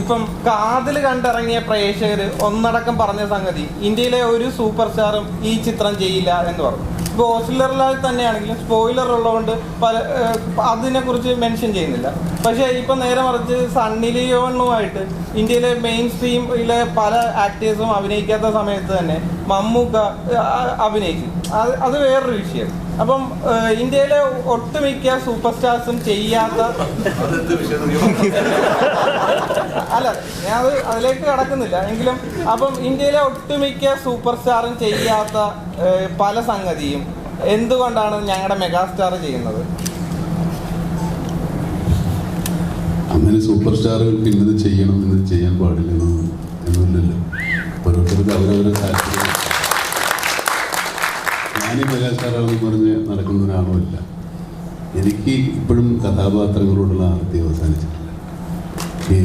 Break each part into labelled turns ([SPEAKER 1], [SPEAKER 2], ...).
[SPEAKER 1] ഇപ്പം കാതിൽ കണ്ടിറങ്ങിയ പ്രേക്ഷകര് ഒന്നടക്കം പറഞ്ഞ സംഗതി ഇന്ത്യയിലെ ഒരു സൂപ്പർ സ്റ്റാറും ഈ ചിത്രം ചെയ്യില്ല എന്ന് പറഞ്ഞു. ഇപ്പൊ ഓസ്ലറിലായി തന്നെയാണെങ്കിലും സ്പോയിലർ ഉള്ളതുകൊണ്ട് പല അതിനെ കുറിച്ച് മെൻഷൻ ചെയ്യുന്നില്ല. പക്ഷേ ഇപ്പൊ നേരെ മറിച്ച് സണ്ണി ലിയോണുമായിട്ട് ഇന്ത്യയിലെ മെയിൻ സ്ട്രീമിലെ പല ആക്ടേഴ്സും അഭിനയിക്കാത്ത സമയത്ത് തന്നെ മമ്മൂക്ക അഭിനയിക്കും അഭിനയിച്ചു. അത് അത് വേറൊരു വിഷയം. അപ്പം ഇന്ത്യയിലെ ഒട്ടുമിക്ക സൂപ്പർ സ്റ്റാർസും ചെയ്യാത്ത അല്ല ഞാൻ അത് അതിലേക്ക് കടക്കുന്നില്ല. എങ്കിലും അപ്പം ഇന്ത്യയിലെ ഒട്ടുമിക്ക സൂപ്പർ സ്റ്റാറും ചെയ്യാത്ത പല സംഗതിയും എന്തുകൊണ്ടാണ് ഞങ്ങളുടെ മെഗാസ്റ്റാർ ചെയ്യുന്നത്?
[SPEAKER 2] അങ്ങനെ സൂപ്പർ സ്റ്റാറുകൾക്ക് ഇന്നത് ചെയ്യണം ഇന്നത് ചെയ്യാൻ പാടില്ല. പറഞ്ഞ് നടക്കുന്ന ഒരാളുമല്ല. എനിക്ക് ഇപ്പോഴും കഥാപാത്രങ്ങളോടുള്ള ആർത്തി അവസാനിച്ചിട്ടില്ല. ഈ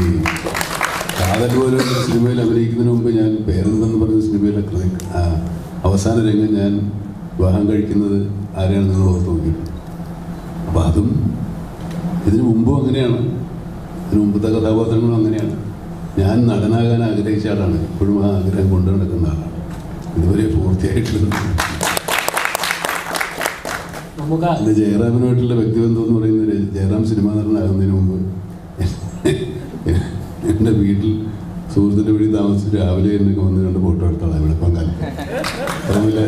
[SPEAKER 2] കാതൽ പോലെ സിനിമയിൽ അഭിനയിക്കുന്നതിന് മുമ്പ് ഞാൻ പേരെന്തെന്ന് പറഞ്ഞ സിനിമയിലെ അവസാന രംഗം ഞാൻ വിവാഹം കഴിക്കുന്നത് ആരെയാണ് നിങ്ങൾ ഓർത്ത് നോക്കിയിട്ടുണ്ട്. അപ്പം അതും ഇതിനു മുമ്പും അങ്ങനെയാണ്. ഇതിനു മുമ്പത്തെ കഥാപാത്രങ്ങളും അങ്ങനെയാണ്. ഞാൻ നടനാകാൻ ആഗ്രഹിച്ച ആളാണ്. ഇപ്പോഴും ആ ആഗ്രഹം കൊണ്ടു നടക്കുന്ന ആളാണ്. ഇതുവരെ പൂർത്തിയായിട്ടുള്ളത്
[SPEAKER 3] നമുക്ക്
[SPEAKER 2] അന്ന് ജയറാമിനുമായിട്ടുള്ള വ്യക്തിബന്ധം എന്ന് പറയുന്നത് ജയറാം സിനിമ നടനാകുന്നതിന് മുമ്പ് എന്റെ വീട്ടിൽ സുഹൃത്തിന്റെ വീട്ടിൽ താമസിച്ച് രാവിലെ എന്നെ വന്ന് രണ്ട് ഫോട്ടോ എടുത്താണ് ഇവിടെ പങ്കാളിക്ക് അതുപോലെ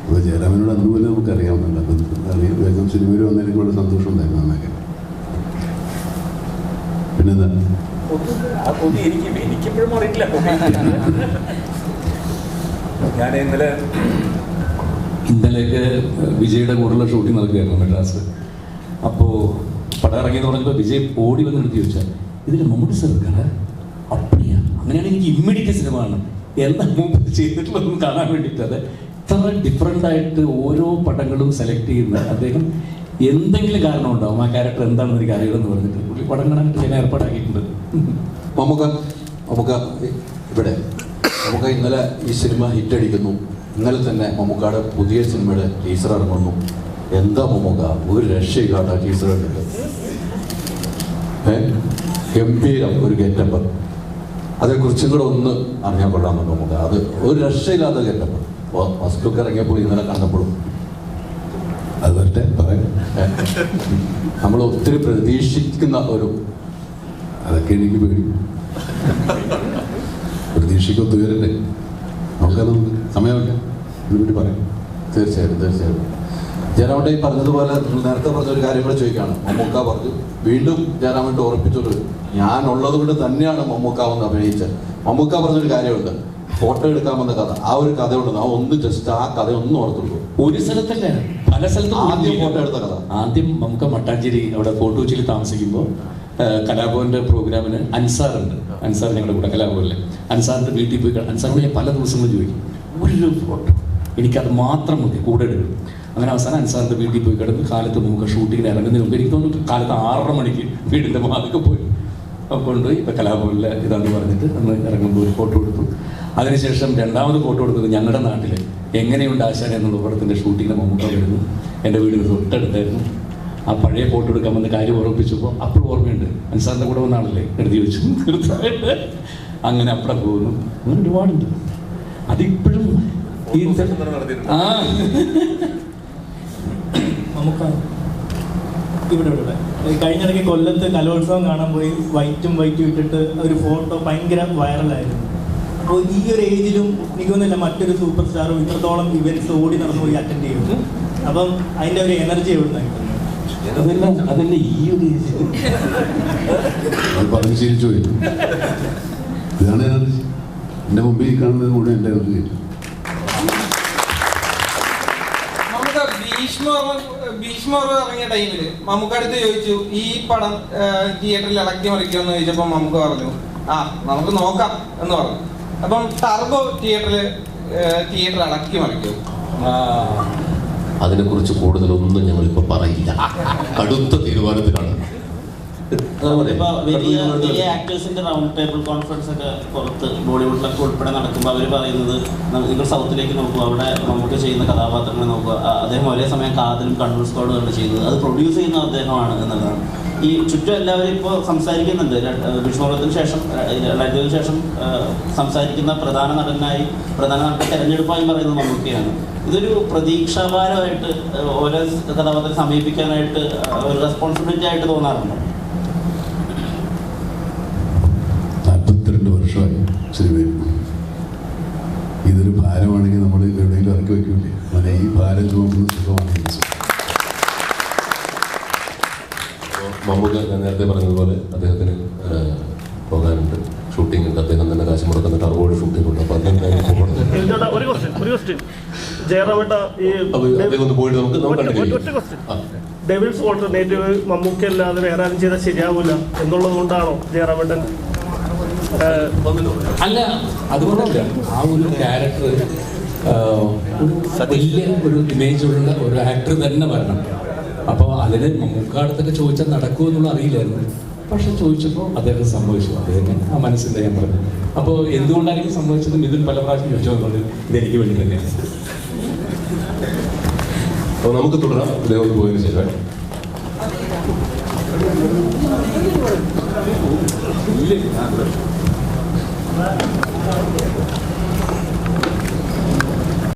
[SPEAKER 2] അപ്പോൾ ജയറാമിനോട് അന്ന് പോലെ നമുക്ക് അറിയാവുന്നുണ്ട്. അപ്പം അറിയാം. വേഗം സിനിമയിൽ വന്നതിനൊക്കെ വളരെ സന്തോഷം ഉണ്ടായിരുന്നു അന്നൊക്കെ. പിന്നെന്താ?
[SPEAKER 3] എനിക്കിപ്പോഴും അറിയില്ല. ഞാൻ ഇന്നലെ ഇന്നലേക്ക് വിജയുടെ കൂടെയുള്ള ഷൂട്ടിംഗ് നടക്കുകയായിരുന്നു മെഡ്രാസ് അപ്പോൾ പടം ഇറങ്ങിയെന്ന് പറഞ്ഞപ്പോൾ വിജയ് ഓടി വന്ന് എടുത്ത് ചോദിച്ചാൽ ഇതിൽ മമ്മൂട്ടി സാർ കട അപ്പടിയാ. അങ്ങനെയാണ് എനിക്ക് ഇമ്മീഡിയറ്റ് സിനിമ ആണ് എന്താ മുമ്പ് ചെയ്തിട്ടുള്ളതെന്ന് കാണാൻ വേണ്ടിയിട്ട് അത്. ഇത്ര ഡിഫറെന്റ് ആയിട്ട് ഓരോ പടങ്ങളും സെലക്ട് ചെയ്യുന്ന അദ്ദേഹം എന്തെങ്കിലും കാരണം ഉണ്ടാവും. ആ ക്യാരക്ടർ എന്താണെന്ന് എനിക്ക് അറിയണമെന്ന് പറഞ്ഞിട്ട് പുള്ളി പടം കാണാനായിട്ട് ഞാൻ ഏർപ്പാടാക്കിയിട്ടുണ്ട്.
[SPEAKER 4] മമ്മൂക്ക മമ്മൂക്ക ഇവിടെ. നമുക്ക് ഇന്നലെ ഈ സിനിമ ഹിറ്റടിക്കുന്നു ഇന്നലെ തന്നെ മമ്മൂക്കാട് പുതിയ സിനിമയുടെ ടീസർ ഇറങ്ങുന്നു. എന്താ മമ്മൂക്ക? ഒരു രക്ഷയില്ലാത്ത ടീസർ കണ്ടിട്ട്. ഗംഭീരം ഒരു ഗെറ്റപ്പ് അതേക്കുറിച്ചും കൂടെ ഒന്ന് അറിയാൻ കൊള്ളാമെന്ന് മമ്മൂക്ക. അത് ഒരു രക്ഷയില്ലാത്ത ഗെറ്റപ്പ് ലുക്ക് ഇറങ്ങിയപ്പോൾ ഇന്നലെ കണ്ടപ്പോഴും.
[SPEAKER 2] അത് വരട്ടെ പറയാം.
[SPEAKER 4] നമ്മൾ ഒത്തിരി പ്രതീക്ഷിക്കുന്ന ഒരു
[SPEAKER 2] അതൊക്കെ എനിക്ക് പേടി. പ്രതീക്ഷയ്ക്കൊത്ത് ഉയരണ്ടേ നമുക്കത് നമുക്ക് സമയമൊക്കെ ഇതിനെപ്പറ്റി പറയാം.
[SPEAKER 4] തീർച്ചയായിട്ടും തീർച്ചയായിട്ടും. ജയറാമേട്ട ഈ പറഞ്ഞതുപോലെ നിങ്ങൾ നേരത്തെ പറഞ്ഞ ഒരു കാര്യം കൂടെ ചോദിക്കുകയാണ്. മമ്മൂക്ക പറഞ്ഞു വീണ്ടും ജയറാമേട്ട ഓർപ്പിച്ചൊരു ഞാൻ ഉള്ളത് കൊണ്ട് തന്നെയാണ് മമ്മൂക്കാവെന്ന് അഭിനയിച്ചത്. മമ്മൂക്ക പറഞ്ഞൊരു കാര്യമുണ്ട്. ഫോട്ടോ എടുക്കാമെന്ന കഥ. ആ ഒരു കഥയുണ്ട്. ആ ഒന്ന് ജസ്റ്റ് ആ കഥ ഒന്ന് ഓർത്തുള്ളൂ
[SPEAKER 3] ഒരു സ്ഥലത്തല്ല? പല സ്ഥലത്തും
[SPEAKER 4] ആദ്യം ഫോട്ടോ എടുത്ത കഥ.
[SPEAKER 3] ആദ്യം നമുക്ക് മട്ടാഞ്ചേരി അവിടെ ഫോട്ടോ കൊച്ചിയിൽ താമസിക്കുമ്പോൾ കലാഭവന്റെ പ്രോഗ്രാമിന് അൻസാറുണ്ട്. അൻസാർ ഞങ്ങളുടെ കൂടെ കലാഭവനിലെ. അൻസാറിന്റെ വീട്ടിൽ പോയി അൻസാറിനെ അൻസാറിനോട് ഞാൻ പല ദിവസങ്ങളും ചോദിക്കും. ഒരു ഫോട്ടോ എനിക്കത് മാത്രം മതി കൂടെ എടുക്കും അങ്ങനെ അവസാനം അൻസാറിന്റെ വീട്ടിൽ പോയി കിടന്ന് കാലത്ത് നമുക്ക് ഷൂട്ടിങ്ങിന് ഇറങ്ങുന്നതിന് മുമ്പ് എനിക്ക് തോന്നുന്നു കാലത്ത് ആറര മണിക്ക് വീടിന്റെ വാതൊക്കെ പോയി. കൊണ്ടുപോയി ഇപ്പം കലാഭവനിലെ ഇതാന്ന് പറഞ്ഞിട്ട് അന്ന് ഇറങ്ങുമ്പോൾ ഒരു ഫോട്ടോ എടുത്തു. അതിനുശേഷം രണ്ടാമത് ഫോട്ടോ എടുത്തത് ഞങ്ങളുടെ നാട്ടിൽ എങ്ങനെയുണ്ട് ആശാൻ എന്നുള്ള പടത്തിന്റെ ഷൂട്ടിങ്ങിന് മമ്മൂക്ക വരുന്നു. എന്റെ വീടിന് തൊട്ടടുത്തായിരുന്നു. ആ പഴയ ഫോട്ടോ എടുക്കാൻ വന്ന കാര്യം ഓർമ്മിപ്പിച്ചപ്പോൾ അപ്പോൾ ഓർമ്മയുണ്ട്. അൻസാറിന്റെ കൂടെ വന്നാണല്ലേ എടുത്ത് ചോദിച്ചു തീർച്ചയായിട്ടും അങ്ങനെ അപ്പുറം പോകുന്നു. അങ്ങനെ ഒരുപാടുണ്ട്. അതിപ്പോഴും ഈ ആ.
[SPEAKER 5] നമുക്ക് ഇവിടെ ഇവിടെ കഴിഞ്ഞിടയ്ക്ക് കൊല്ലത്ത് കലോത്സവം കാണാൻ പോയി. വൈറ്റും വൈറ്റും ഇട്ടിട്ട് ഒരു ഫോട്ടോ ഭയങ്കര വൈറലായിരുന്നു. അപ്പോൾ ഈ ഒരു ഏജിലും എനിക്ക് മറ്റൊരു സൂപ്പർ സ്റ്റാറും ഇത്രത്തോളം ഇവന്റ്സ് ഓടി നടന്നു പോയി അറ്റൻഡ് ചെയ്തു. അപ്പം അതിന്റെ ഒരു എനർജി എവിടെ
[SPEAKER 3] അതല്ല ഈ ഒരു
[SPEAKER 2] പറഞ്ഞ് പോയി. ഇതാണ് എനർജി എന്റെ മുമ്പിൽ കാണുന്നത് മുഴുവൻ എന്റെ എനർജി
[SPEAKER 1] നമുക്ക് ഭീഷ്മ ഭീഷ്മ ഇറങ്ങിയ ടൈമിൽ മമ്മൂക്ക ചോദിച്ചു ഈ പടം തിയേറ്ററിൽ ഇളക്കി മറിക്കുമെന്ന് ചോദിച്ചപ്പോൾ മമ്മൂക്ക പറഞ്ഞു ആ നമുക്ക് നോക്കാം എന്ന് പറഞ്ഞു. അപ്പം ടർബോ തിയേറ്ററിൽ തിയേറ്റർ ഇളക്കി മറിക്കും.
[SPEAKER 4] അതിനെക്കുറിച്ച് കൂടുതലൊന്നും ഞങ്ങളിപ്പോൾ പറയില്ല. കടുത്ത തീരുമാനത്തിലാണ്
[SPEAKER 6] വലിയ ആക്ടേഴ്സിന്റെ റൗണ്ട് ടേബിൾ കോൺഫറൻസ് ഒക്കെ പുറത്ത് ബോളിവുഡിലൊക്കെ ഉൾപ്പെടെ നടക്കുമ്പോൾ അവർ പറയുന്നത് നിങ്ങൾ സൗത്തിലേക്ക് നോക്കുക അവിടെ നമുക്ക് ചെയ്യുന്ന കഥാപാത്രങ്ങളെ നോക്കുക. അദ്ദേഹം ഒരേ സമയം കാതലും കണ്ണൂർ സ്കോഡ് കണ്ട് ചെയ്യുന്നത്. അത് പ്രൊഡ്യൂസ് ചെയ്യുന്ന അദ്ദേഹമാണ് എന്നുള്ളതാണ്. ഈ ചുറ്റും എല്ലാവരും ഇപ്പോൾ സംസാരിക്കുന്നുണ്ട്. വിഷ്ണുവർദ്ധത്തിന് ശേഷം ലൈബ്രറിന് ശേഷം സംസാരിക്കുന്ന പ്രധാന നടനായി പ്രധാന നടൻ തെരഞ്ഞെടുപ്പായി പറയുന്നത് മമ്മൂക്കയാണ് ഇതൊരു പ്രതീക്ഷാഭാരമായിട്ട് ഓരോ കഥാപാത്രം സമീപിക്കാനായിട്ട് ഒരു റെസ്പോൺസിബിലിറ്റി ആയിട്ട് തോന്നാറുണ്ടോ?
[SPEAKER 2] നാൽപ്പത്തിരണ്ട് ശരി വരുന്നു. ഇതൊരു ഭാരമാണെങ്കിൽ നമ്മൾ എവിടെയെങ്കിലും ഇറക്കി വെക്കൂലേ അങ്ങനെ ഈ ഭാരം ചുമക്കുന്ന സുഖമാണ്.
[SPEAKER 7] മമ്മൂക്ക ഞാൻ നേരത്തെ പറഞ്ഞതുപോലെ അദ്ദേഹത്തിന് പോകാനുണ്ട്. ഷൂട്ടിംഗ് ഉണ്ട്. അദ്ദേഹം തന്നെ കാശ് മുടക്കുന്ന അറുപോട് ഷൂട്ടിംഗ് ഉണ്ട്. അപ്പൊ അദ്ദേഹം പോയിട്ട് നമുക്ക്.
[SPEAKER 8] ഡെവിൾസ് ഓൾട്ടർനേറ്റീവ് മമ്മൂക്ക അല്ലാതെ വേറെ ആരും ചെയ്താൽ ശരിയാവില്ല എന്നുള്ളത് കൊണ്ടാണോ ജയറാമേട്ടൻ
[SPEAKER 3] അല്ല അതുകൊണ്ടല്ല. ആ ഒരു ക്യാരക്ടർ വലിയ ഒരു ഇമേജ് ഉള്ള ഒരു ആക്ടർ തന്നെ വരണം. അപ്പോൾ അതിന് മുക്കാടത്തൊക്കെ ചോദിച്ചാൽ നടക്കുമോ എന്നുള്ള അറിയില്ലായിരുന്നു. പക്ഷെ ചോദിച്ചപ്പോൾ അദ്ദേഹം സംഭവിച്ചു അദ്ദേഹം ആ മനസ്സിന്റെ ഞാൻ പറഞ്ഞു. അപ്പോൾ എന്തുകൊണ്ടായിരിക്കും സംഭവിച്ചത് മിഥുൻ പല പ്രാവശ്യം ചോദിച്ചതുകൊണ്ട് ഇതെനിക്ക് വേണ്ടി തന്നെയാണ്.
[SPEAKER 7] അപ്പോൾ നമുക്ക് തുടരാം. ഇതേപോലെ പോയതിനു ശേഷം.
[SPEAKER 3] ഇല്ല. どうも。